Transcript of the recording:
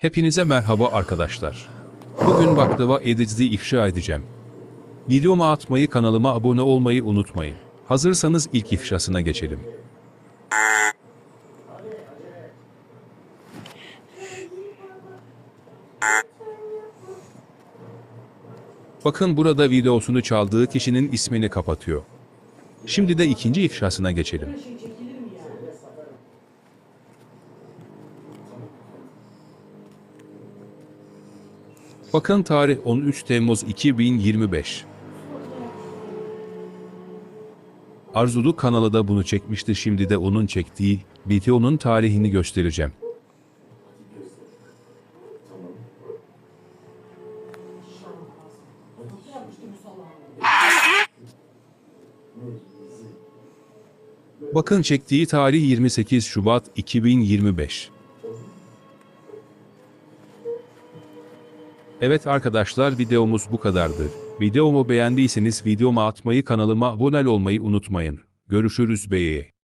Hepinize merhaba arkadaşlar. Bugün baklava edicisi ifşa edeceğim. Videomu atmayı kanalıma abone olmayı unutmayın. Hazırsanız ilk ifşasına geçelim. Bakın burada videosunu çaldığı kişinin ismini kapatıyor. Şimdi de ikinci ifşasına geçelim. Bakın tarih 13 Temmuz 2025. Arzulu kanalı da bunu çekmişti şimdi de onun çektiği videonun tarihini göstereceğim. Bakın çektiği tarih 28 Şubat 2025. Evet arkadaşlar videomuz bu kadardı. Videomu beğendiyseniz videomu atmayı kanalıma abone olmayı unutmayın. Görüşürüz beye.